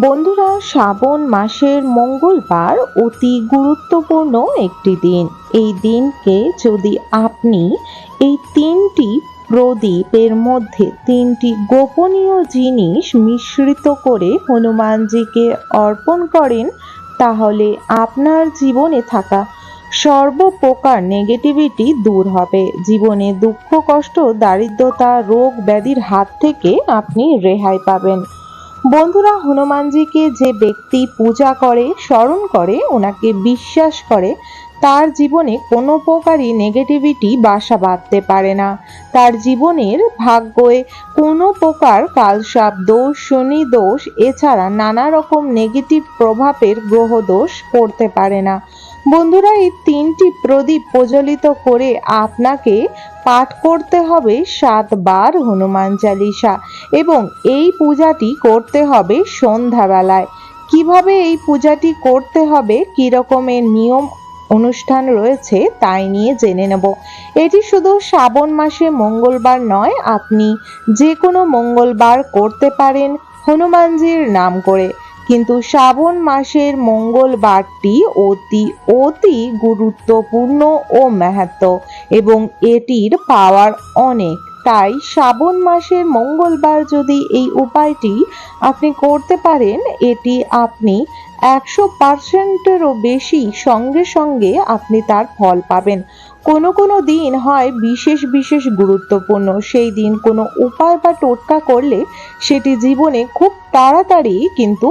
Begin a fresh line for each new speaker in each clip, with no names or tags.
বন্ধুরা, শ্রাবণ মাসের মঙ্গলবার অতি গুরুত্বপূর্ণ একটি দিন। এই দিনকে যদি আপনি এই তিনটি প্রদীপের মধ্যে তিনটি গোপনীয় জিনিস মিশ্রিত করে হনুমানজিকে অর্পণ করেন, তাহলে আপনার জীবনে থাকা সর্বপ্রকার নেগেটিভিটি দূর হবে। জীবনে দুঃখ, কষ্ট, দারিদ্রতা, রোগ ব্যাধির হাত থেকে আপনি রেহাই পাবেন। বন্ধুরা হনুমানজিকে যে ব্যক্তি পূজা করে, স্মরণ করে, ওনাকে বিশ্বাস করে, তার জীবনে কোনো প্রকারই নেগেটিভিটি বাসা বাঁধতে পারে না। তার জীবনের ভাগ্যে কোনো প্রকার কালসাপ, দোষ, শনি দোষ, এছাড়া নানা রকম নেগেটিভ প্রভাবের গ্রহ দোষ পড়তে পারে না। বন্ধুরা, এই তিনটি প্রদীপ প্রজ্বলিত করে আপনাকে পাঠ করতে হবে সাতবার হনুমান চালিসা এবং এই পূজাটি করতে হবে সন্ধ্যাবেলায়। কীভাবে এই পূজাটি করতে হবে কী রকমের নিয়ম অনুষ্ঠান রয়েছে তাই নিয়ে জেনে নেব। এটি শুধু শ্রাবণ মাসে মঙ্গলবার নয়, আপনি যে কোনো মঙ্গলবার করতে পারেন হনুমানজির নাম করে। কিন্তু শ্রাবণ মাসের মঙ্গলবারটি অতি অতি গুরুত্বপূর্ণ ও মাহাত্ম এবং এটির পাওয়ার অনেক। তাই শ্রাবণ মাসের মঙ্গলবার যদি এই উপায়টি আপনি করতে পারেন, এটি আপনি একশো পার্সেন্টেরও বেশি সঙ্গে সঙ্গে আপনি তার ফল পাবেন। কোনো কোনো দিন হয় বিশেষ বিশেষ গুরুত্বপূর্ণ। সেই দিন কোনো উপায় বা টোটকা করলে সেটি জীবনে খুব তাড়াতাড়ি কিন্তু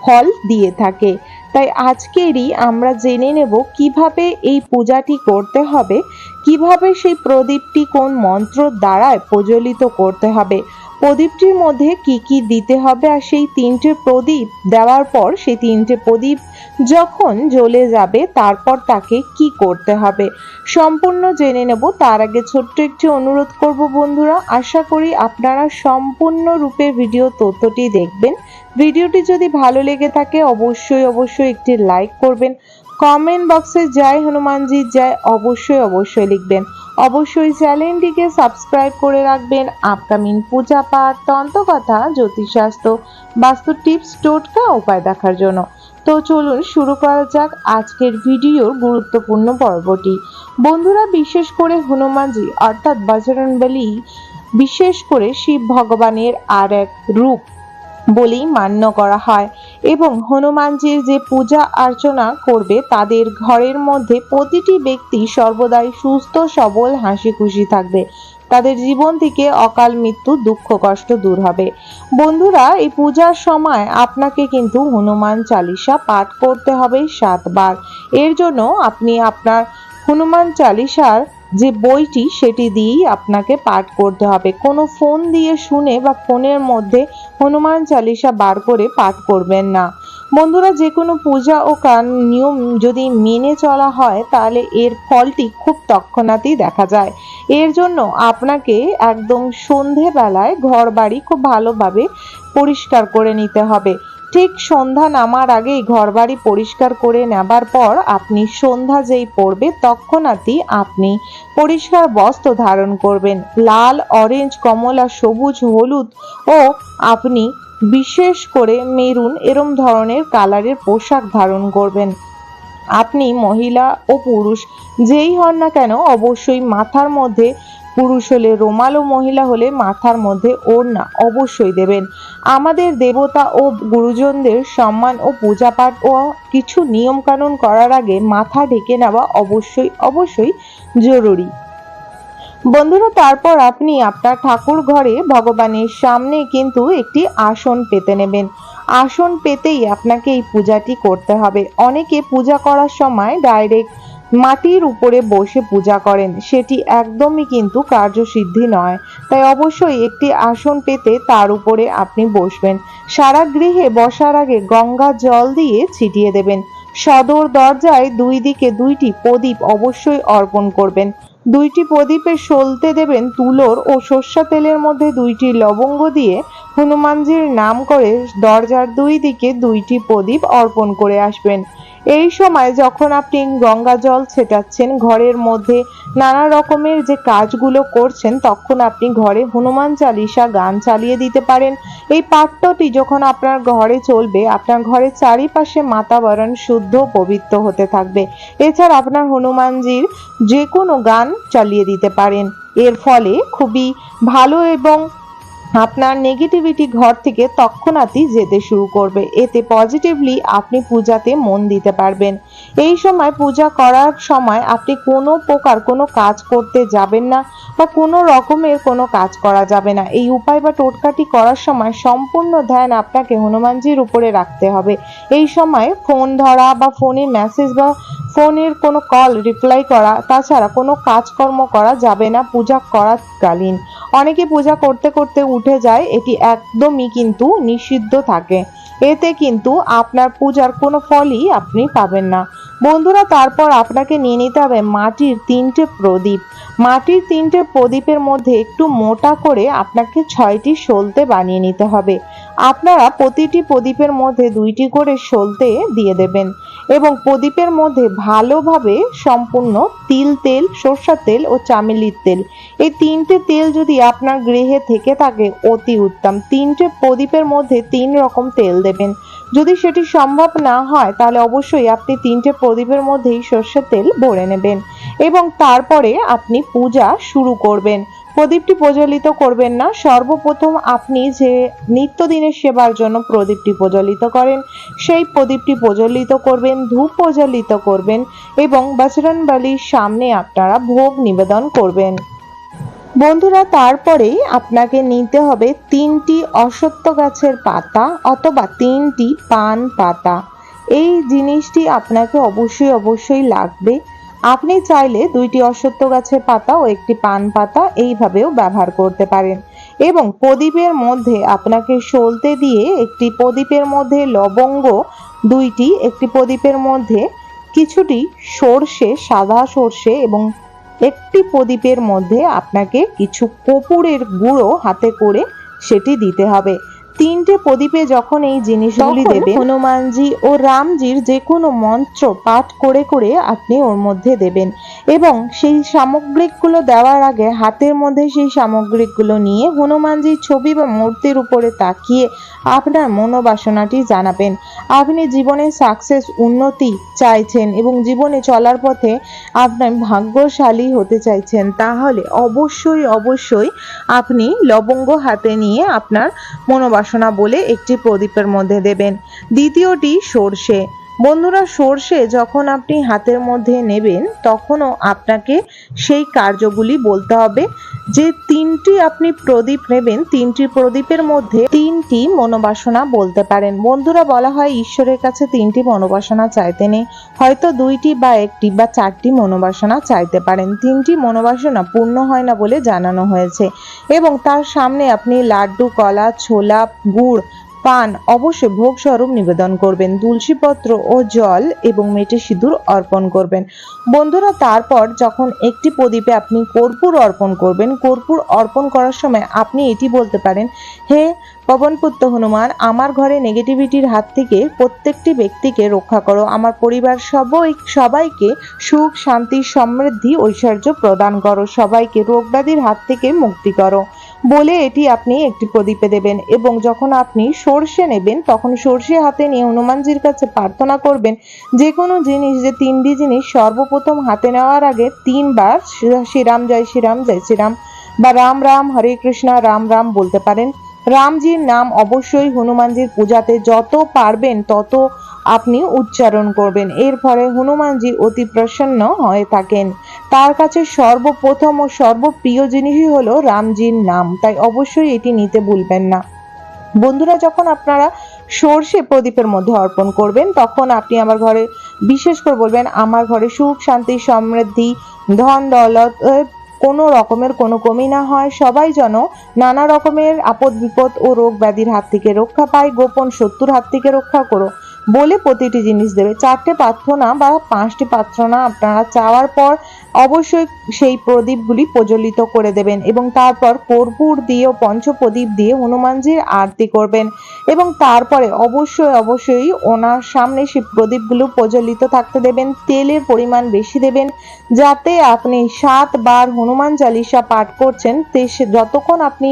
ফল দিয়ে থাকে। তাই আজকেরই আমরা জেনে নেব কীভাবে এই পূজাটি করতে হবে, কীভাবে সেই প্রদীপটি কোন মন্ত্র দ্বারায় প্রজ্বলিত করতে হবে, প্রদীপটির মধ্যে কি কি দিতে হবে আর সেই তিনটে প্রদীপ দেওয়ার পর সেই তিনটে প্রদীপ যখন জ্বলে যাবে, তারপর তাকে কি করতে হবে? সম্পূর্ণ জেনে নেব। তার আগে ছোট্ট একটি অনুরোধ করব বন্ধুরা। আশা করি আপনারা সম্পূর্ণরূপে ভিডিও তথ্যটি দেখবেন। ভিডিওটি যদি ভালো লেগে থাকে, অবশ্যই অবশ্যই একটি লাইক করবেন। কমেন্ট বক্সে জয় হনুমানজি, জয় অবশ্যই অবশ্যই লিখবেন। অবশ্যই চ্যানেলটিকে সাবস্ক্রাইব করে রাখবেন। আপকামিং পূজা পাঠ, তন্ত্রকথা, জ্যোতিষশাস্ত্র, বাস্তু টিপস, টোটকা, উপায় দেখার জন্য। তো চলুন শুরু করা যাক আজকের ভিডিওর গুরুত্বপূর্ণ পর্বটি। বন্ধুরা, বিশেষ করে হনুমানজি, অর্থাৎ বজরংবলী বিশেষ করে শিব ভগবানের আর এক রূপ বলেই মান্য করা হয় এবং হনুমানজির যে পূজা অর্চনা করবে, তাদের ঘরের মধ্যে প্রতিটি ব্যক্তি সর্বদাই সুস্থ, সবল হাসি খুশি থাকবে। তাদের জীবন থেকে অকাল মৃত্যু, দুঃখ, কষ্ট দূর হবে। বন্ধুরা, এই পূজার সময় আপনাকে কিন্তু হনুমান চালিসা পাঠ করতে হবে সাতবার। এর জন্য আপনি আপনার হনুমান চালিসার যে বইটি, সেটি দিয়েই আপনাকে পাঠ করতে হবে। কোনো ফোন দিয়ে শুনে বা ফোনের মধ্যে হনুমান চালিসা বার করে পাঠ করবেন না। বন্ধুরা যে কোনো পূজা ও কান নিয়ম যদি মেনে চলা হয়, তাহলে এর ফলটি খুব তৎক্ষণাৎই দেখা যায়। এর জন্য আপনাকে একদম সন্ধেবেলায় ঘর বাড়ি খুব ভালোভাবে পরিষ্কার করে নিতে হবে। ঠিক সন্ধ্যা নামার আগেই ঘরবাড়ি পরিষ্কার করে নেবার পর আপনি সন্ধ্যা যেই পড়বে তৎক্ষণাৎই আপনি পরিষ্কার বস্ত্র ধারণ করবেন। লাল, অরেঞ্জ, কমলা, সবুজ, হলুদ ও আপনি বিশেষ করে মেরুন এরম ধরনের কালারের পোশাক ধারণ করবেন। আপনি মহিলা ও পুরুষ, যেই হন না কেন অবশ্যই মাথার মধ্যে, পুরুষ হলে রোমাল ও মহিলা হলে মাথার মধ্যে ওড়না অবশ্যই দেবেন। আমাদের দেবতা ও গুরুজনদের সম্মান ও পূজা পাঠ ও কিছু নিয়ম কানুন করার আগে মাথা ঢেকে নেওয়া অবশ্যই অবশ্যই জরুরি। বন্ধুরা, তারপর আপনি আপনার ঠাকুর ঘরে ভগবানের সামনে কিন্তু একটি আসন পেতে নেবেন। আসন পেতেই আপনাকে এই পূজাটি করতে হবে। অনেকে পূজা করার সময় ডাইরেক্ট মাটির উপরে বসে পূজা করেন। সেটি একদমই কিন্তু কার্যসিদ্ধি নয়। তাই অবশ্যই একটি আসন পেতে তার উপরে আপনি বসবেন। সারা গৃহে বসার আগে গঙ্গা জল দিয়ে ছিটিয়ে দেবেন। সদর দরজায় দুই দিকে দুইটি প্রদীপ অবশ্যই অর্পণ করবেন। দুইটি প্রদীপে সলতে দেবেন তুলোর ও সর্ষা তেলের মধ্যে দুইটি লবঙ্গ দিয়ে হনুমানজির নাম করে দরজার দুই দিকে দুইটি প্রদীপ অর্পণ করে আসবেন। এই সময় যখন আপনি গঙ্গা জল ছেটাচ্ছেন, ঘরের মধ্যে নানা রকমের যে কাজগুলো করছেন, তখন আপনি ঘরে হনুমান চালিসা গান চালিয়ে দিতে পারেন। এই পাঠ্যটি যখন আপনার ঘরে চলবে, আপনার ঘরের চারিপাশে মাতাবরণ শুদ্ধ পবিত্র হতে থাকবে। এছাড়া আপনার হনুমানজির যে কোনো গান চালিয়ে দিতে পারেন। এর ফলে খুবই ভালো এবং আপনার নেগেটিভিটি ঘর থেকে তৎক্ষণাৎই যেতে শুরু করবে। এতে পজিটিভলি আপনি পূজাতে মন দিতে পারবেন। এই সময় পূজা করার সময় আপনি কোনো প্রকার কোনো কাজ করতে যাবেন না বা কোনো রকমের কোনো কাজ করা যাবে না। এই উপায় বা টোটকাটি করার সময় সম্পূর্ণ ধ্যান আপনাকে হনুমানজির উপরে রাখতে হবে। এই সময় ফোন ধরা বা ফোনে মেসেজ বা ফোনের কোনো কল রিপ্লাই করা, তাছাড়া কোনো কাজকর্ম করা যাবে না, পূজা করাকালীন অনেকে পূজা করতে করতে উঠে যায়, এটি একদমই কিন্তু নিষিদ্ধ থাকে। এতে কিন্তু আপনার পূজার কোনো ফলই আপনি পাবেন না। বন্ধুরা, তারপর আপনাকে নিয়ে নিতে হবে মাটির তিনটে প্রদীপ। মাটির তিনটে প্রদীপের মধ্যে একটু মোটা করে আপনাকে ছয়টি সলতে বানিয়ে নিতে হবে। আপনারা প্রতিটি প্রদীপের মধ্যে দুইটি করে সলতে দিয়ে দেবেন এবং প্রদীপের মধ্যে ভালোভাবে সম্পূর্ণ তিল তেল, সর্ষার তেল ও চামেলির তেল। এই তিনটে তেল যদি আপনার গৃহে থেকে থাকে, অতি উত্তম। তিনটে প্রদীপের মধ্যে তিন রকম তেল দেবেন। যদি সেটি সম্ভব না হয়, তাহলে অবশ্যই আপনি তিনটে প্রদীপের মধ্যেই সর্ষের তেল ভরে নেবেন এবং তারপরে আপনি পূজা শুরু করবেন। প্রদীপটি প্রজ্বলিত করবেন না। সর্বপ্রথম আপনি যে নিত্যদিনের সেবার জন্য প্রদীপটি প্রজ্বলিত করেন, সেই প্রদীপটি প্রজ্বলিত করবেন, ধূপ প্রজ্বলিত করবেন এবং বজরং বলির সামনে আপনারা ভোগ নিবেদন করবেন। বন্ধুরা, তারপরেই আপনাকে নিতে হবে তিনটি অসত্য গাছের পাতা অথবা তিনটি পান পাতা। এই জিনিসটি আপনাকে অবশ্যই অবশ্যই লাগবে। আপনি চাইলে দুইটি অশ্বত্থ গাছের পাতা ও একটি পান পাতা এইভাবেও ব্যবহার করতে পারেন। এবং প্রদীপের মধ্যে আপনাকে সলতে দিয়ে একটি প্রদীপের মধ্যে লবঙ্গ, দুইটি, একটি প্রদীপের মধ্যে কিছুটি সর্ষে, সাদা সর্ষে এবং একটি প্রদীপের মধ্যে আপনাকে কিছু কপুরের গুঁড়ো হাতে করে সেটি দিতে হবে। তিনটে প্রদীপে যখন এই জিনিসগুলি দেবে হনুমানজি ও রামজির যে কোনো মন্ত্র পাঠ করে করে আপনি ওর মধ্যে দেবেন। এবং সেই সামগ্রিকগুলো দেওয়ার আগে হাতের মধ্যে সেই সামগ্রিকগুলো নিয়ে হনুমানজির ছবি বা মূর্তির উপরে তাকিয়ে আপনার মনোবাসনাটি জানাবেন। আপনি জীবনে সাকসেস উন্নতি চাইছেন এবং জীবনে চলার পথে আপনার ভাগ্যশালী হতে চাইছেন, তাহলে অবশ্যই অবশ্যই আপনি লবঙ্গ হাতে নিয়ে আপনার মনোবাসনা বলে একটি প্রদীপের মধ্যে দেবেন। দ্বিতীয়টি সর্ষে। বন্ধুরা, সর্ষে যখন আপনি হাতের মধ্যে নেবেন, তখনও আপনাকে সেই কার্যগুলি বলতে হবে। যে তিনটি আপনি প্রদীপ নেবেন, তিনটি প্রদীপের মধ্যে তিনটি মনোবাসনা বলতে পারেন। বন্ধুরা, বলা হয় ঈশ্বরের কাছে তিনটি মনোবাসনা চাইতে নেই। হয়তো দুইটি বা একটি বা চারটি মনোবাসনা চাইতে পারেন। তিনটি মনোবাসনা পূর্ণ হয় না বলে জানানো হয়েছে। এবং তার সামনে আপনি লাড্ডু, কলা, ছোলা, গুড় পান। অবশ্যই ভোগ স্বরূপ নিবেদন করবেন, তুলসীপত্র ও জল এবং মেটে সিঁদুর অর্পণ করবেন। বন্ধুরা, তারপর যখন একটি প্রদীপে আপনি কর্পূর অর্পণ করবেন, কর্পূর অর্পণ করার সময় আপনি এটি বলতে পারেন, হে পবনপুত্র হনুমান, আমার ঘরে নেগেটিভিটির হাত থেকে প্রত্যেকটি ব্যক্তিকে রক্ষা করো। আমার পরিবার সবাই, সবাইকে সুখ, শান্তি, সমৃদ্ধি, ঐশ্বর্য প্রদান করো। সবাইকে রোগব্যাধির হাত থেকে মুক্তি করো। বলে এটি আপনি একটি প্রদীপে দেবেন এবং যখন আপনি সর্ষে নেবেন, তখন সর্ষে হাতে নিয়ে হনুমানজির কাছে প্রার্থনা করবেন যে কোনো জিনিস যে তিনটি জিনিস সর্বপ্রথম হাতে নেওয়ার আগে তিনবার শ্রীরাম জয় শ্রীরাম জয় শ্রীরাম বা রাম রাম, হরে কৃষ্ণ, রাম রাম বলতে পারেন। রামজির নাম অবশ্যই হনুমানজির পূজাতে যত পারবেন তত আপনি উচ্চারণ করবেন। এর ফলে হনুমানজি অতি প্রসন্ন হয়ে থাকেন। তার কাছে সর্বপ্রথম ও সর্বপ্রিয় জিনিসই হলো রামজির নাম, তাই অবশ্যই এটি নিতে ভুলবেন না। বন্ধুরা, যখন আপনারা সর্ষে প্রদীপের মধ্যে অর্পণ করবেন, তখন আপনি আমার ঘরে বিশেষ করে বলবেন, আমার ঘরে সুখ, শান্তি, সমৃদ্ধি, ধন, দৌলত কোনো রকমের কোনো কমি না হয়। সবাই যেন নানা রকমের আপদ, বিপদ ও রোগ ব্যাধির হাত থেকে রক্ষা পায়, গোপন শত্রুর হাত থেকে রক্ষা করো বলে প্রতিটি জিনিস দেবে। চারটে প্রার্থনা বা পাঁচটি প্রার্থনা আপনারা চাওয়ার পর অবশ্যই সেই প্রদীপগুলি প্রজ্বলিত করে দেবেন এবং তারপর কর্পূর দিয়ে ও পঞ্চপ্রদীপ দিয়ে হনুমানজির আরতি করবেন এবং তারপরে অবশ্যই অবশ্যই ওনার সামনে সেই প্রদীপগুলো প্রজ্বলিত থাকতে দেবেন, তেলের পরিমাণ বেশি দেবেন যাতে আপনি সাতবার হনুমান চালিসা পাঠ করছেন, তে যতক্ষণ আপনি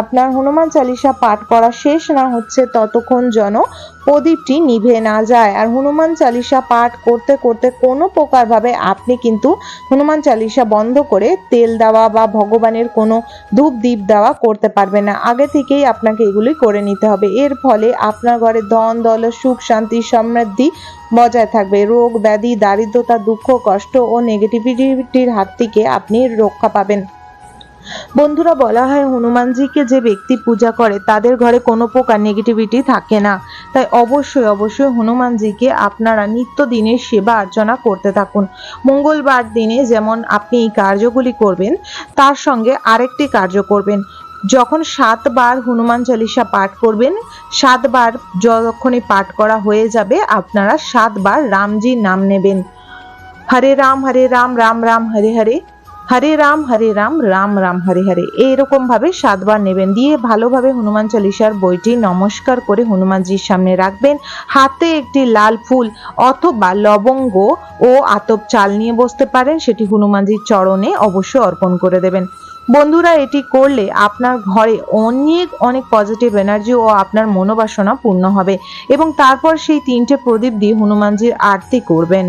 আপনার হনুমান চালিসা পাঠ করা শেষ না হচ্ছে ততক্ষণ যেন প্রদীপটি নিভে না যায়। আর হনুমান চালিসা পাঠ করতে করতে কোনো প্রকারভাবে আপনি কিন্তু হনুমান চালিসা বন্ধ করে তেল দেওয়া বা ভগবানের কোনো ধূপ দ্বীপ দেওয়া করতে পারবে না। আগে থেকেই আপনাকে এগুলি করে নিতে হবে। এর ফলে আপনার ঘরে ধন দল সুখ, শান্তি, সমৃদ্ধি বজায় থাকবে। রোগ, ব্যাধি, দারিদ্রতা, দুঃখ, কষ্ট ও নেগেটিভিটির হাত থেকে আপনি রক্ষা পাবেন। বন্ধুরা, বলা হয় হনুমানজিকে যে ব্যক্তি পূজা করে, তাদের ঘরে কোনো প্রকার নেগেটিভিটি থাকে না। তাই অবশ্যই অবশ্যই হনুমানজিকে আপনারা নিত্য দিনের সেবা অর্চনা করতে থাকুন। মঙ্গলবার দিনে যেমন আপনি এই কার্যগুলি করবেন, তার সঙ্গে আরেকটি কার্য করবেন। যখন সাতবার হনুমান চালিসা পাঠ করবেন, সাতবার যখনই পাঠ করা হয়ে যাবে, আপনারা সাতবার রামজির নাম নেবেন। হরে রাম হরে রাম রাম রাম, হরে হরে। হরে রাম হরে রাম রাম রাম, হরে হরে। এইরকম ভাবে সাতবার নেবেন। দিয়ে ভালোভাবে হনুমান চালিসার বইটি নমস্কার করে হনুমানজির সামনে রাখবেন। হাতে একটি লাল ফুল অথবা লবঙ্গ ও আতপ চাল নিয়ে বসতে পারেন। সেটি হনুমানজির চরণে অবশ্যই অর্পণ করে দেবেন। বন্ধুরা, এটি করলে আপনার ঘরে অনেক অনেক পজিটিভ এনার্জি ও আপনার মনোবাসনা পূর্ণ হবে এবং তারপর সেই তিনটে প্রদীপ দিয়ে হনুমানজির আরতি করবেন।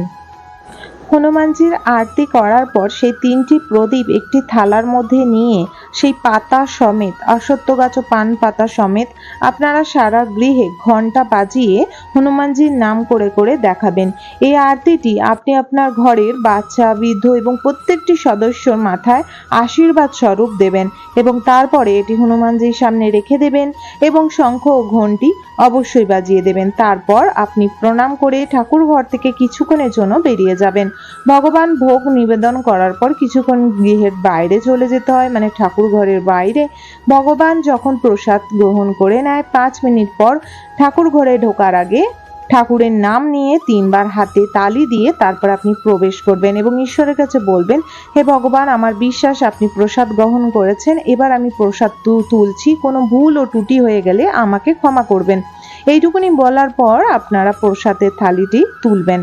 হনুমানজির আরতি করার পর সেই তিনটি প্রদীপ একটি থালার মধ্যে নিয়ে সেই পাতা সমেত অসত্য গাছ পান পাতা সমেত আপনারা সারা গৃহে ঘণ্টা বাজিয়ে হনুমানজির নাম করে করে দেখাবেন। এই আরতিটি আপনি আপনার ঘরের বাচ্চা, বৃদ্ধ এবং প্রত্যেকটি সদস্যর মাথায় আশীর্বাদ স্বরূপ দেবেন এবং তারপরে এটি হনুমানজির সামনে রেখে দেবেন এবং শঙ্খ ও ঘন্টি অবশ্যই বাজিয়ে দেবেন। তারপর আপনি প্রণাম করে ঠাকুর ঘর থেকে কিছুক্ষণের জন্য বেরিয়ে যাবেন। ভগবান ভোগ নিবেদন করার পর কিছুক্ষণ গৃহের বাইরে চলে যেতে হয় মানে ঠাকুর ঘরের বাইরে। ভগবান যখন প্রসাদ গ্রহণ করে নেয়, পাঁচ মিনিট পর ঠাকুর ঘরে ঢোকার আগে ঠাকুরের নাম নিয়ে তিনবার হাতে তালি দিয়ে তারপর আপনি প্রবেশ করবেন এবং ঈশ্বরের কাছে বলবেন, হে ভগবান, আমার বিশ্বাস, আপনি প্রসাদ গ্রহণ করেছেন, এবার আমি প্রসাদ তুলছি, কোনো ভুল ও ত্রুটি হয়ে গেলে আমাকে ক্ষমা করবেন। এইটুকুনি বলার পর আপনারা প্রসাদের থালিটি তুলবেন।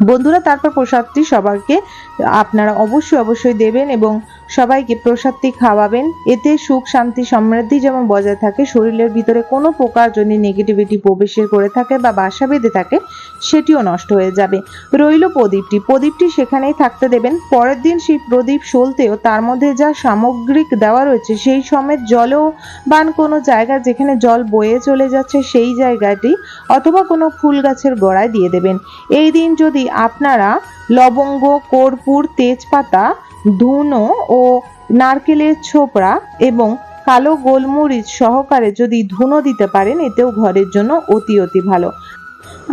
বন্ধুরা তারপর প্রসাদটি সবাইকে আপনারা অবশ্যই অবশ্যই দেবেন এবং সবাইকে প্রসাদটি খাওয়াবেন। এতে সুখ, শান্তি, সমৃদ্ধি যেমন বজায় থাকে, শরীরের ভিতরে কোনো প্রকার যদি নেগেটিভিটি প্রবেশের করে থাকে বা বাসা বেঁধে থাকে, সেটিও নষ্ট হয়ে যাবে। রইল প্রদীপটি। প্রদীপটি সেখানেই থাকতে দেবেন। পরের দিন সেই প্রদীপ সলতেও তার মধ্যে যা সামগ্রিক দেওয়া রয়েছে, সেই সমেত জলেও বান কোনো জায়গা যেখানে জল বয়ে চলে যাচ্ছে, সেই জায়গাটি অথবা কোনো ফুল গাছের গোড়ায় দিয়ে দেবেন। এই দিন যদি আপনারা লবঙ্গ, কর্পূর, তেজপাতা, ধুনো ও নারকেলের ছোপড়া এবং কালো গোলমরিচ সহকারে যদি ধুনো দিতে পারেন, এতেও ঘরের জন্য অতি অতি ভালো।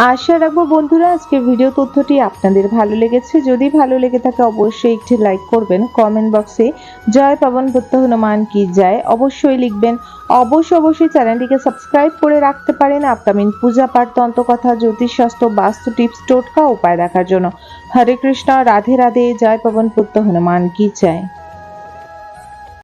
আশা রাখব বন্ধুরা, আজকের ভিডিও তথ্যটি আপনাদের ভালো লেগেছে। যদি ভালো লেগে থাকে, অবশ্যই একটি লাইক করবেন। কমেন্ট বক্সে জয় পাবন হনুমান কি যায়, অবশ্যই লিখবেন। অবশ্যই অবশ্যই চ্যানেলটিকে সাবস্ক্রাইব করে রাখতে পারেন আপকামিং পূজা পাঠ, তন্ত্রকথা, জ্যোতিষশাস্ত্র, বাস্তু টিপস টোটকা উপায় দেখার জন্য। হরে কৃষ্ণ, রাধে রাধে, জয় পবন পুত্র হনুমান কি চায়